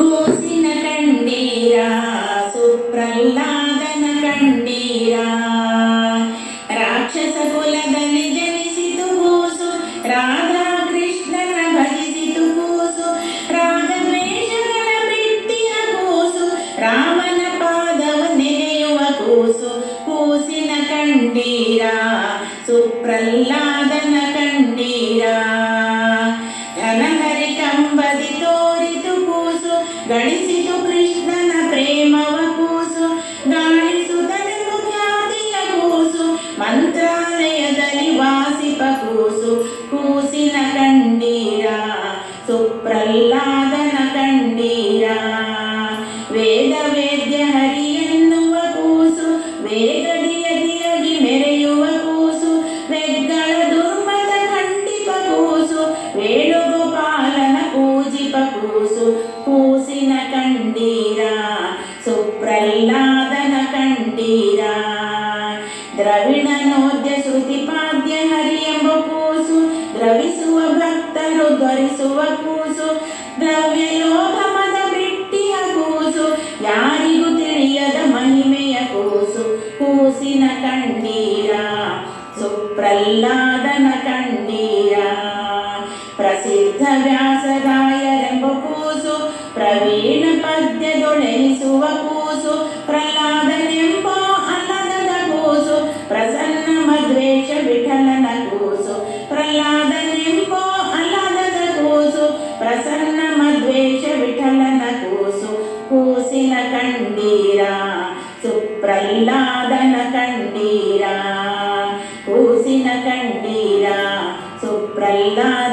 కూసిన కన్నీరా సుప్రహ్లాదన కన్నీరా. రాక్షస కులదని జనిసితు కూసు రాధా కృష్ణన భజిసితు కూసు రాగద్వేషಗಳ ಬಿಟ್ಟಿಯ కూಸು ರಾಮನ ಪಾದವ ನೆನೆಯುವ ಕೂಸು ಕೂಸಿನ ಕಂಡೀರಾ ಸುಪ್ರಹ್ಲಾದನ ಗಳಿಸಿತು ಕೃಷ್ಣನ ಪ್ರೇಮವ ಕೂಸು ಗಾಳಿಸುತ್ತನೆಂಬು ಖ್ಯಾತಿಯ ಕೂಸು ಮಂತ್ರಾಲಯದಲ್ಲಿ ವಾಸಿಪ ಕೂಸು ಕೂಸಿನ ಕಂಡೀರ ಸುಪ್ರಹ್ಲಾದನ ಕಂಡೀರ ವೇದ ಸುಪ್ರಹ್ಲಾದನ ಕಂಡೀರ ದ್ರವಿಣನೋದ್ಯ ಶ್ರುತಿಪಾದ್ಯ ಹರಿ ಎಂಬ ಕೂಸು, ದ್ರವಿಸುವ ಭಕ್ತರು ಧ್ವರಿಸುವ ಕೂಸು, ದ್ರವ್ಯ ಲೋಭಮದ ಬಿಟ್ಟಿಯ ಕೂಸು, ಯಾರಿಗೂ ತಿಳಿಯದ ಮಹಿಮೆಯ ಕೂಸು, ಕೂಸಿನ ಕಂಡೀರ ಸುಪ್ರಹ್ಲಾದನ ಕಂಡೀರ ಪ್ರಸಿದ್ಧ ವ್ಯಾಸರಾಯರೆಂಬ ಕೂಸು, ಪ್ರವೀಣ ಪದ್ಯದೊಳೆನಿಸುವ ಕೂಸು కూసు ప్రహ్లాదనింపో అన్నదన కూసు ప్రసన్న మద్వేష విఠలన కూసు ప్రహ్లాదనింపో అల్లదన కూసు ప్రసన్న మద్వేష విఠలన కూసు కూసిన కండీరా సుప్రహ్లాదన కండీరా కూసిన కండీరా సుప్రహ్లాద